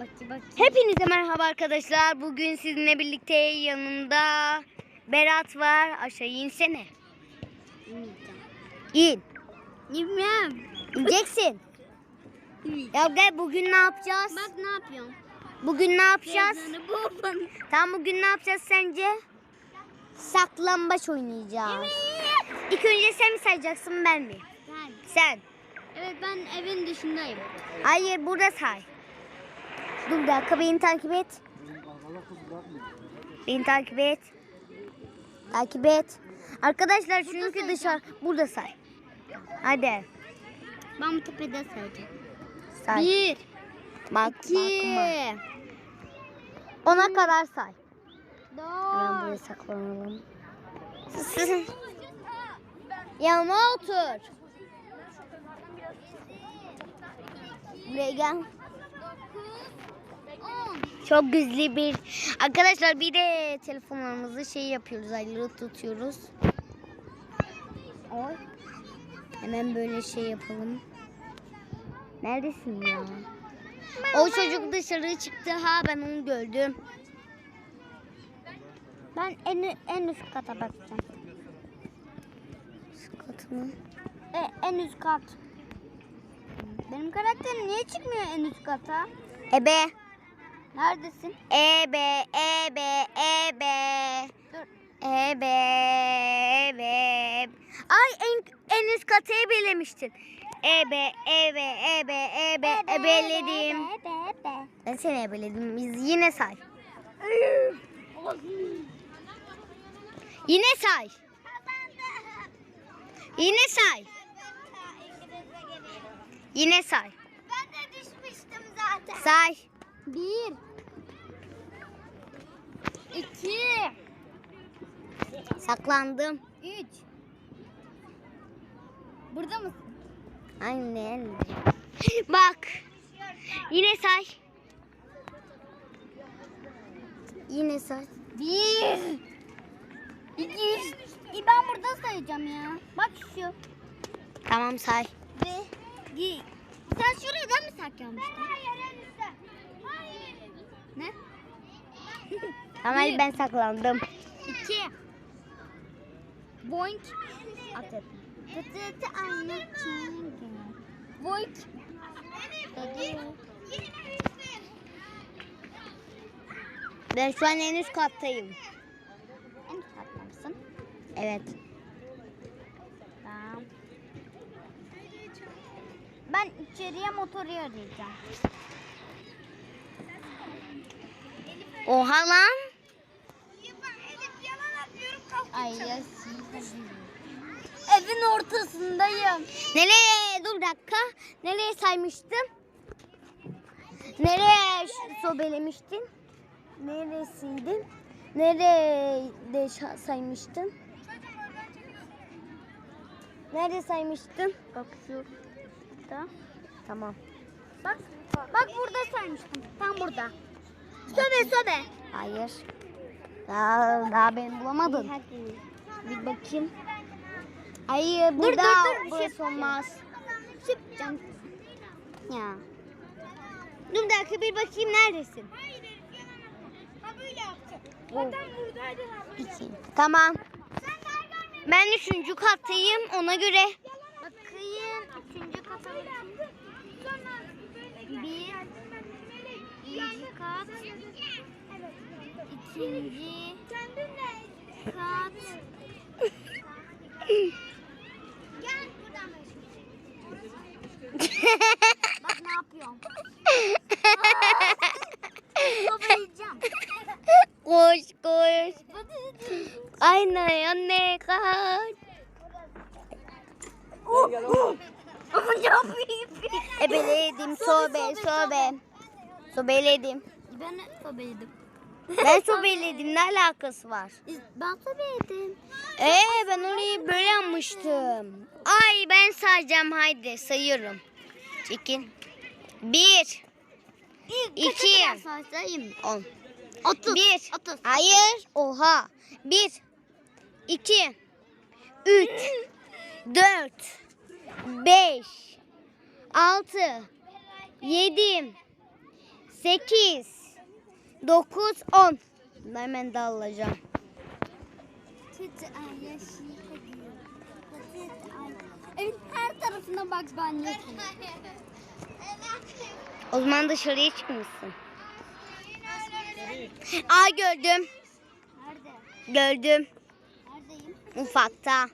Bakayım bakayım. Hepinize merhaba arkadaşlar. Bugün sizinle birlikte yanımda Berat var. Aşağı insene. İn. Bilmem. İneceksin. Ya gel bugün ne yapacağız? Bak ne yapıyorsun? Bugün ne yapacağız? Tam bugün ne yapacağız sence? Saklambaç oynayacağız. İlk önce sen mi sayacaksın ben mi? Ben. Sen. Evet ben evin dışındayım. Hayır burada say. Dur bir dakika beni takip et. Beni takip et. Takip et. Arkadaşlar çünkü dışarı burada say. Hadi Ben bu tepede sayacağım. say. Bir, Bak, iki, bakma. Ona kadar say. Hemen buraya dört. saklanalım. Yanıma otur. Buraya gel. Çok gizli bir... Arkadaşlar bir de telefonlarımızı şey yapıyoruz. Ayrı tutuyoruz. Oy. Hemen böyle şey yapalım. Neredesin ya? O çocuk dışarı çıktı. Ha ben onu gördüm. Ben en, en üst kata bakacağım. Üst kat mı? E, en üst kat. Benim karakterim niye çıkmıyor en üst kata? Ebe. Neredesin? Ebe, ebe, ebe. Dur. Ebe, ebe. Ay en, en üst katı ebelemiştin. Ebe, ebe, ebe, ebe, ebeledim. Ebe, ebe. Ben seni ebeledim. Biz yine say. Yine say. Yine say. Yine say. Ben de düşmüştüm zaten. Say. Bir. İki. Saklandım. Üç. Burada mısın? Aynen. Bak. Yine say. Yine say. Bir. İki. Ben burada sayacağım ya. Bak şu. Tamam say. Ve. Gi- Sen şurada mı saklamıştın? Ne? Tamam hadi ben saklandım. İki. Boink. Atı. Tıtı tı anne çingi. Boink. Ben şu an en üst kattayım. En üst katta mısın? Evet. Tamam. Ben içeriye motoru arayacağım. Oha lan. Ay ya Evin ortasındayım. Nereye? Dur dakika. Nereye saymıştım? Nereye sobelemiştin? Neresiydin? Nereye de şa- saymıştın? Nerede saymıştın? Bak şurada. Tamam. Bak. Bak burada saymıştım. Tam burada. Söbe söbe. Hayır. Daha, daha beni bulamadın. Hadi. Bir bakayım. Hayır burada dur, dur, bir şey burası olmaz. Çıkacağım. Ya. Dur bir dakika bir bakayım neredesin? Bu. İki. Tamam. Ben üçüncü kattayım ona göre. Bakayım. Üçüncü kata bakayım. Bir. İkinci kat. İkinci kat. Gel buradan Bak ne yapıyorum. Ebeledim sobe sobe. Sobeledim. Ben sobeydim. Ben sobeledim ne alakası var? Ben sobeydim. Ee ben orayı böyle yapmıştım. Ay ben sayacağım haydi sayıyorum. Çekin. Bir. İki. Sayayım. On. Otuz. Bir. Otuz. Hayır. Oha. Bir. iki, Üç. Dört. Beş. Altı. Yedi. 8, 9, 10. Hemen dağılacağım. Evet her tarafına bak ben. O zaman dışarıya çıkmışsın. Aa gördüm. Nerede? Gördüm. Neredeyim? Ufakta.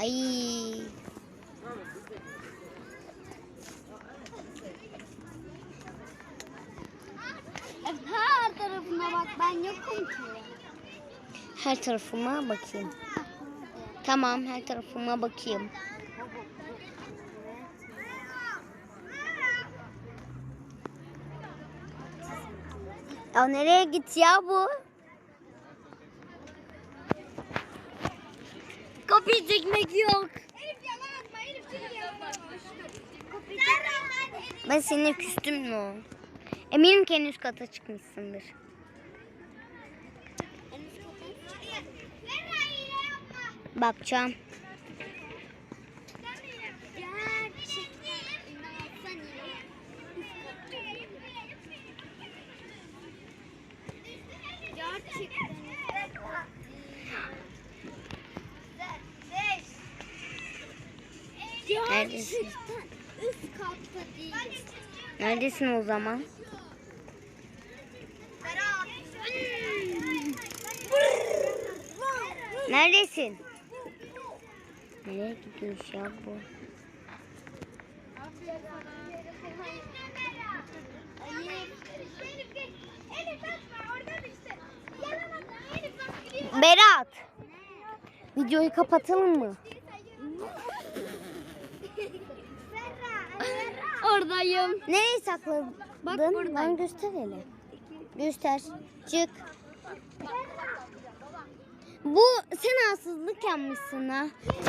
Ay. Evet her tarafına bak ben yokum ki. Her tarafıma bakayım. Tamam her tarafıma bakayım. Ya nereye git ya bu? Kapıyı çekmek yok. Ben seninle küstüm mü? Eminim ki en üst kata çıkmışsındır. Bakacağım. Neredesin? Neredesin o zaman? Neredesin? Nereye gidiyormuş ya bu? Berat. Videoyu kapatalım mı? Oradayım. Nereye sakladın? Bak Lan buradayım. göster hele. Göster. Çık. Bu sen hırsızlık yapmışsın ha.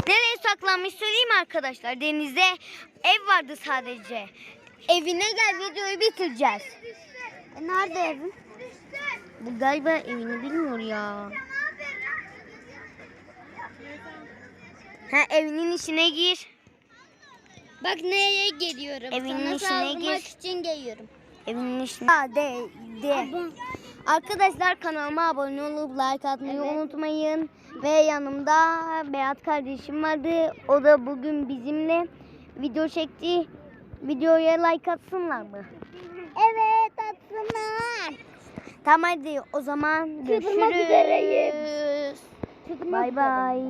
Nereye saklanmış söyleyeyim arkadaşlar. Denizde ev vardı sadece. Evine gel videoyu bitireceğiz. E, nerede evin? Bu galiba evini bilmiyor ya. Ha evinin içine gir. Bak neye geliyorum. Evinin Sana içine saldırmak gir. için geliyorum. Evinin içine. Ha, de, de. Arkadaşlar kanalıma abone olup like atmayı Evet. unutmayın. Ve yanımda Berat kardeşim vardı. O da bugün bizimle video çekti. Videoya like atsınlar mı? Evet atsınlar. Tamam hadi o zaman görüşürüz. Bay bay.